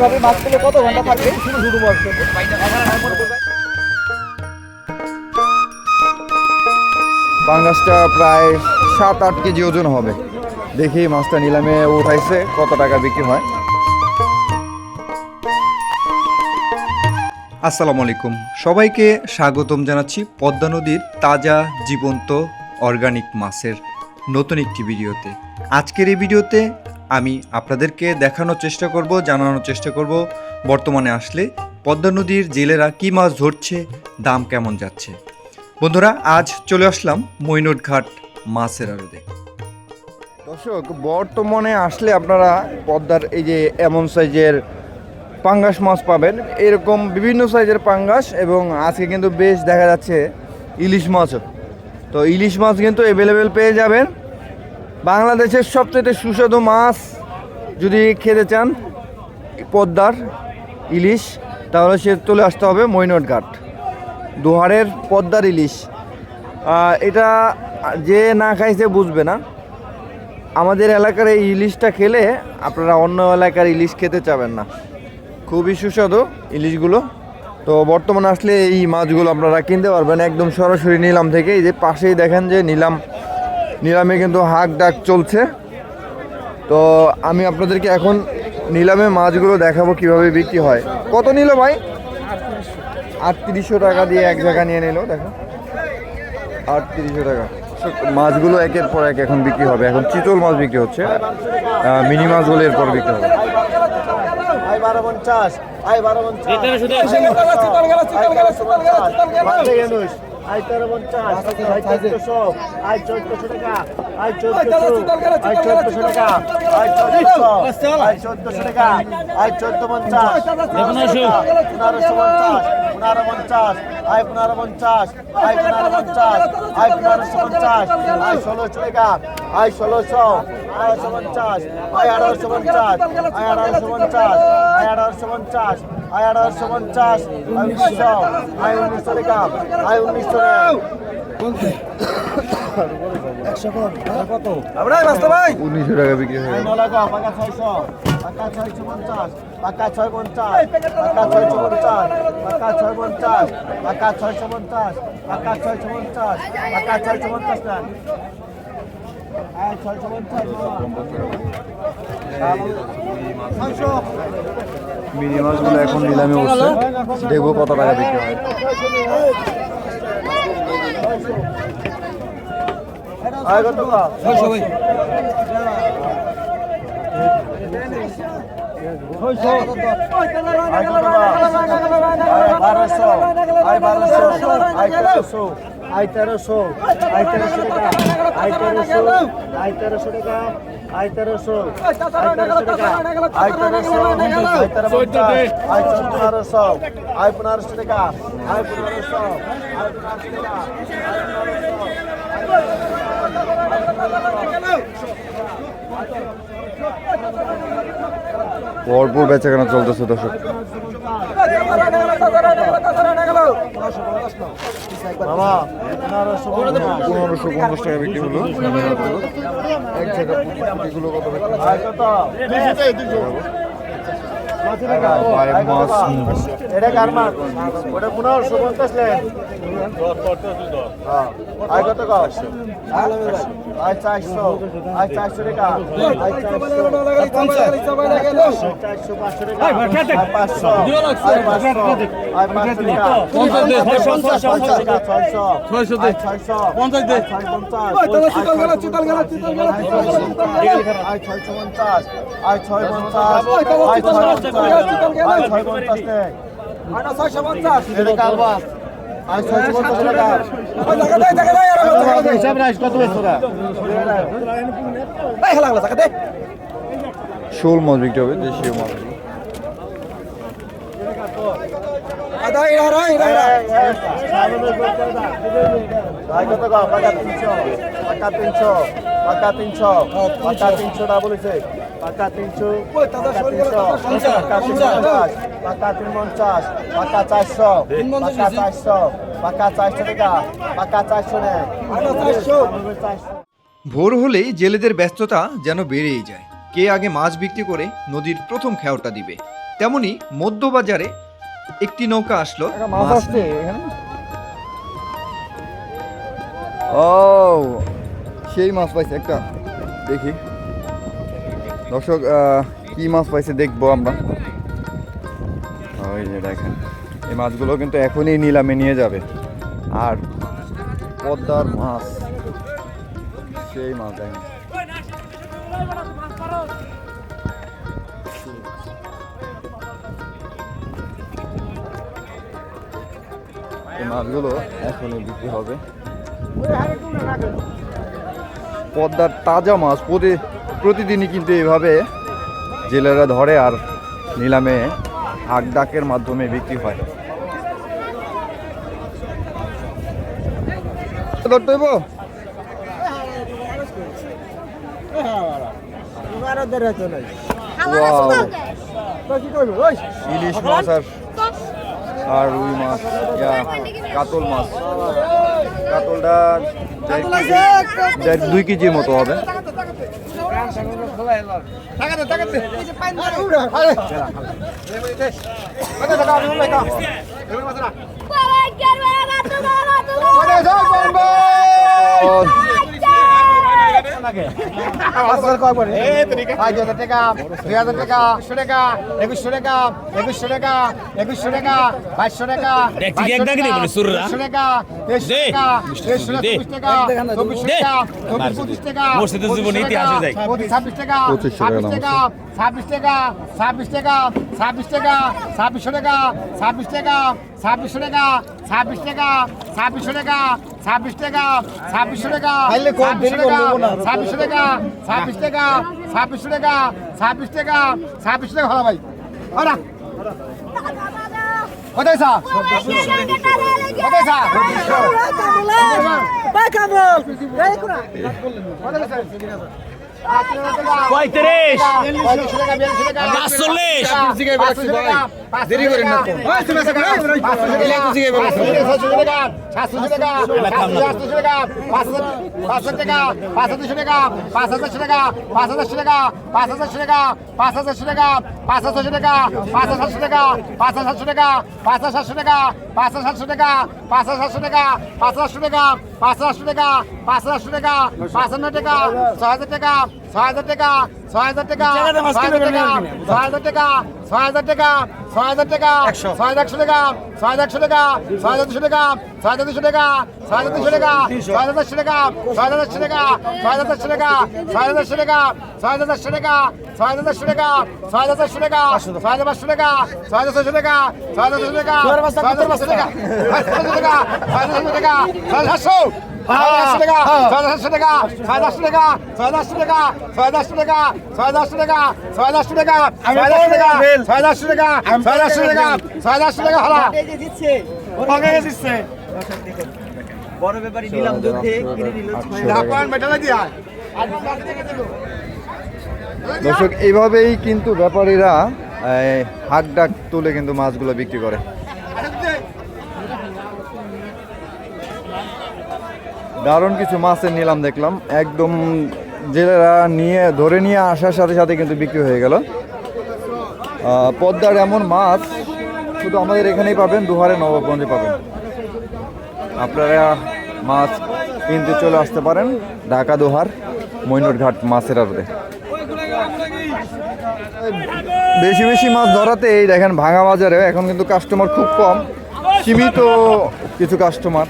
এইভাবে মাছগুলো কত ঘণ্টা থাকবে? শুরু শুরু মাছ পাঙ্গাসটা প্রায় সাত আট কেজি ওজন হবে। দেখি মাছটা নিলামে উঠাইছে কত টাকা বিক্রি হয়। আসসালামু আলাইকুম। সবাইকে স্বাগতম জানাচ্ছি পদ্মা নদীর তাজা জীবন্ত অর্গানিক মাছের নতুন একটি ভিডিওতে। আজকের এই ভিডিওতে আমি আপনাদেরকে দেখানোর চেষ্টা করব, জানানোর চেষ্টা করব। বর্তমানে আসলে পদ্মা নদীর জেলেরা কী মাছ ধরছে, দাম কেমন যাচ্ছে? বন্ধুরা, আজ চলে আসলাম মৈনট ঘাট মাছের আড়তে। দর্শক, বর্তমানে আসলে আপনারা পদ্মার এই যে এমন সাইজের পাঙ্গাস মাছ পাবেন। এরকম বিভিন্ন সাইজের পাঙ্গাস এবং আজকে কিন্তু বেশ দেখা যাচ্ছে ইলিশ মাছও। তো ইলিশ মাছ কিন্তু অ্যাভেলেবেল পেয়ে যাবেন। বাংলাদেশের সবচেয়ে সুস্বাদু মাছ যদি খেতে চান, পদ্মার ইলিশ, তাহলে সে চলে আসতে হবে মৈনট ঘাট দুহারের পদ্মার ইলিশ। এটা যে না খাইছে বুঝবে না। আমাদের এলাকার এই ইলিশটা খেলে আপনারা অন্য এলাকার ইলিশ খেতে চাবেন না। খুবই সুস্বাদু ইলিশগুলো। তো বর্তমানে আসলে এই মাছগুলো আপনারা কিনতে পারবেন একদম সরাসরি নিলাম থেকে। এই যে পাশেই দেখেন যে নিলাম নিলামে কিন্তু হাক ডাক চলছে তো আমি আপনাদেরকে এখন নিলামে মাছগুলো দেখাবো কীভাবে বিক্রি হয় কত নিল ভাই আটত্রিশশো টাকা দিয়ে এক জায়গা নিয়ে নিল দেখো আটত্রিশশো টাকা মাছগুলো একের পর এক এখন বিক্রি হবে এখন চিতল মাছ বিক্রি হচ্ছে মিনি মাছগুলো এরপর বিক্রি হবে পঞ্চাশ আই তেরো পঞ্চাশ আয় চোদ্দশো আই চোদ্দশো টাকা। আই চোদ্দশো আই চোদ্দশো টাকা। আই চোদ্দশো আই চোদ্দশো টাকা। আই চোদ্দ পঞ্চাশ। পনেরোশো পঞ্চাশ পনেরো পঞ্চাশ আই পনেরো পঞ্চাশ আই পনেরো পঞ্চাশ আই পনেরোশো পঞ্চাশ আই ষোলোশো টাকা আই ষোলোশো আড়াইশো পঞ্চাশ আই আড়াইশো পঞ্চাশ আই আড়াইশো পঞ্চাশ আই আড়াইশো পঞ্চাশ আই আড়াইশো পঞ্চাশ আই উনিশশো আই উনিশশো টাকা আই উনিশশো উনিশশো পাকা ছয় পঞ্চাশ পাকা পঞ্চাশ পাকা ছয় পঞ্চাশ পঞ্চাশ পঞ্চাশ পাকা পঞ্চাশ মিনি মাছগুলো এখন নিলামে উঠছে। দেখব কত টাকা বিক্রি হয় আয় কত ছয়শো ভাই আয় কত আয় বারোশো। আয় তেরোশো। আয় তেরোশো। টাকা আয় তেরোশো। আয় তেরোশো টাকা। আয় তেরোশো আয় তেরোশো আয় তেরোশো আয় পনেরোশো আয় পনেরোশো টাকা আয় পনেরোশো আয় পনেরোশো টাকা। আয় ভরপুর বেচাকেনা চলতেছে দর্শক। বাবা। পনেরোশো পঞ্চাশ টাকা বিক্রি হলো। এক জায়গা কত? বিক্রি হয়? আয় কত ভাই মাছ এটা কার মাছ ওটা পনেরোশো পঞ্চাশ লেন আয় কত কস আয় চারশো আয় চারশো টাকা আয় চারশো পাঁচশো টাকা আয় পাঁচশো আয় পাঁচশো আয় পাঁচশো টাকা পঞ্চাশ টাকা ছয়শো ছয়শো ছয়শো পঞ্চাশ পঞ্চাশ আয় ছয়শো পঞ্চাশ আয় ছয় পঞ্চাশ আয় ছয় পঞ্চাশ টাকা। শোল মাছ বিক্রি হবে দেশীয় মাছ কত তিনশো তিনশো তিনশো তিনশোটা বলেছে পাকা তিনশো পাকা তিন পঞ্চাশ পাকা চারশো পাকা চারশো পাকা চারশো টাকা পাকা চারশো নেয় ভোর হলেই জেলেদের ব্যস্ততা যেন বেড়েই যায়। কে আগে মাছ বিক্রি করে নদীর প্রথম খেয়াওটা দিবে? তেমনি মধ্যবাজারে একটি নৌকা আসলো ও সেই মাছ পাইছে একটা। দেখি। দর্শক কি মাছ পাইছে দেখব আমরা। ওই যে দেখেন, এই মাছগুলো কিন্তু এখনই নিলামে নিয়ে যাবে। আর পদ্মার মাছ, সেই মাছ দেখেন। মাছগুলো এখনই বিক্রি হবে। পদ্মার তাজা মাছ, প্রতি প্রতিদিনই কিন্তু এইভাবে জেলেরা ধরে আর নিলামে হাক ডাকের মাধ্যমে বিক্রি হয়। ধরতে হইব? ইলিশ মাছ আর আর রুই মাছ কাতল মাছ। কাতলটা দুই কেজির মতো হবে। একুশশো টাকা একুশশো টাকা একুশশো টাকা বাইশশো টাকা বাইশশো টাকা মসজিদের জীবন ইতিহাসে যায় ছাব্বিশ টাকা ছাব্বিশ টাকা ছাব্বিশ টাকা ছাব্বিশ টাকা ছাব্বিশশো টাকা ছাব্বিশ টাকা ছাব্বিশশো টাকা ছাব্বিশ টাকা ছাব্বিশশো টাকা ছাব্বিশ টাকা ছাব্বিশশো টাকা ছাব্বিশশো টাকা ছাব্বিশ টাকা ছাব্বিশশো টাকা ছাব্বিশ টাকা ছাব্বিশ টাকা ভাই ওরা Cadê essa? Cadê essa? Vai, cabrão! Vai, cabrão! Vai, cabrão! Vai, cabrão! Vai, cabrão! পঁয়ত্রিশ পাঁচচল্লিশ দেরি করেন না পাঁচ হাজার সাতশো টাকা পাঁচ হাজার টাকা পাঁচ হাজার টাকা পাঁচ হাজার টাকা ছ হাজার টাকা ছয় হাজার টাকা ছয় হাজার টাকা ছয় হাজার টাকা ছয় হাজার টাকা ছয় হাজার টাকা ছয় হাজার টাকা ছয় হাজার একশো টাকা ছয় হাজার একশো টাকা ছয় হাজার দুশো টাকা ছয় হাজার দুশো টাকা ছয় হাজার দুশো টাকা ছয় হাজার একশো টাকা ছয় হাজার একশো টাকা ছয় হাজার একশো টাকা ছয় হাজার একশো টাকা ছয় হাজার একশো টাকা ছয় হাজার একশো টাকা ছয় হাজার একশো টাকা ছয় হাজার পাঁচশো টাকা ছয় হাজার ছশো টাকা ছয় হাজার ছশো টাকা ছয় হাজার পাঁচশো টাকা ছয় হাজার টাকা ছয় হাজার ছশো টাকা ছয় হাজার সাতশো ছয় হাজার সাতশো টাকা ছয় টাকা ছয় টাকা ছয় টাকা ছয় টাকা ছয় টাকা ছয় টাকা ছয় টাকা ছয় টাকা ছয় টাকা হলা দিচ্ছে বড় ব্যাপারী নিলাম যুদ্ধে কিনে নিল ঢাকান মেটালা দিয়া দর্শক এইভাবেই কিন্তু ব্যাপারীরা হাক ডাক তুলে কিন্তু মাছগুলো বিক্রি করে দারুণ কিছু মাছের নিলাম দেখলাম। একদম জেলেরা নিয়ে, ধরে নিয়ে আসার সাথে সাথে কিন্তু বিক্রি হয়ে গেল। পদ্মার এমন মাছ শুধু আমাদের এখানেই পাবেন, দুহারে নবাবগঞ্জে পাবেন। আপনারা মাছ কিনতে চলে আসতে পারেন, ঢাকা দোহার মৈনটঘাট মাছের আড়তে। বেশি বেশি মাছ ধরাতে এই দেখেন ভাঙা বাজারে এখন কিন্তু কাস্টমার খুব কম। সীমিত কিছু কাস্টমার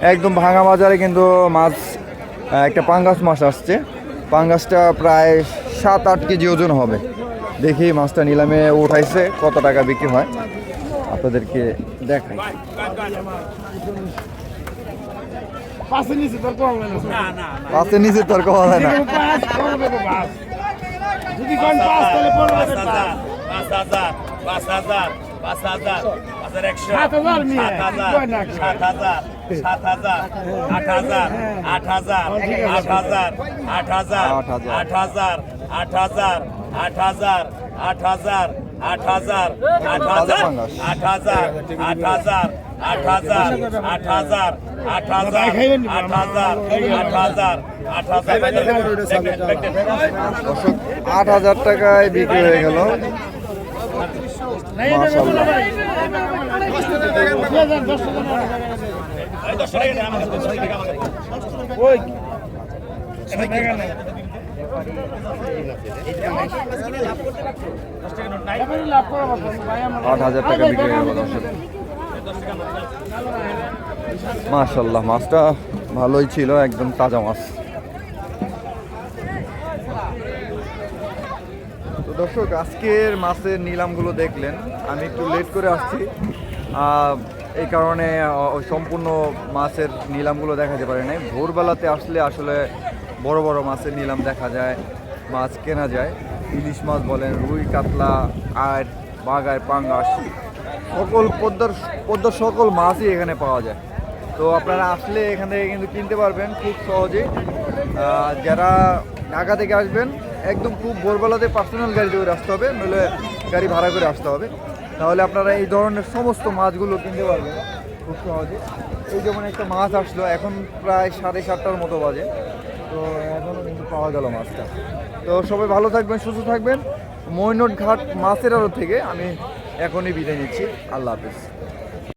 একদম ভাঙা বাজারে কিন্তু মাছ একটা পাঙ্গাস মাছ আসছে। পাঙ্গাসটা প্রায় সাত আট কেজি ওজন হবে। দেখি মাছটা নিলামে উঠাইছে কত টাকা বিক্রি হয়। আপনাদেরকে দেখাই। পাঁচের নিচে তোর কমা যায় না পাঁচ হাজার পাঁচ। হাজার পাঁচ হাজার পাঁচ হাজার পাঁচ হাজার। একশো সাত হাজার সাত হাজার সাত হাজার আট হাজার আট হাজার আট হাজার আট হাজার আট হাজার আট হাজার আট হাজার আট হাজার আট হাজার আট হাজার আট হাজার আট হাজার আট হাজার আট হাজার আট হাজার আট হাজার আট হাজার আট হাজার আট হাজার টাকায় বিক্রি হয়ে গেল আট হাজার টাকা বিক্রি হয়ে গেল মাশাল্লাহ মাছটা ভালোই ছিল একদম তাজা মাছ। দর্শক, আজকের মাছের নিলামগুলো দেখলেন। আমি একটু লেট করে আসছি। এই কারণে সম্পূর্ণ মাছের নিলামগুলো দেখাতে পারে নাই। ভোরবেলাতে আসলে আসলে বড় বড় মাছের নিলাম দেখা যায়, মাছ কেনা যায়। ইলিশ মাছ বলেন, রুই, কাতলা আর বাগায় পাঙ্গাস, সকল পদ্মার পদ্মার সকল মাছই এখানে পাওয়া যায়। তো আপনারা আসলে এখান থেকে কিন্তু কিনতে পারবেন খুব সহজেই। যারা ঢাকা থেকে আসবেন একদম খুব ভোরবেলাতে পার্সোনাল গাড়ি করে আসতে হবে, নইলে গাড়ি ভাড়া করে আসতে হবে। তাহলে আপনারা এই ধরনের সমস্ত মাছগুলো কিনতে পারবেন খুব সহজে। এই যেমন একটা মাছ আসলো, এখন প্রায় সাড়ে সাতটার মতো বাজে। তো এখনও কিন্তু পাওয়া গেল মাছটা। তো সবাই ভালো থাকবেন, সুস্থ থাকবেন। মৈনট ঘাট মাছের আড়ত থেকে আমি এখনই বিদায় নিচ্ছি। আল্লাহ হাফিজ।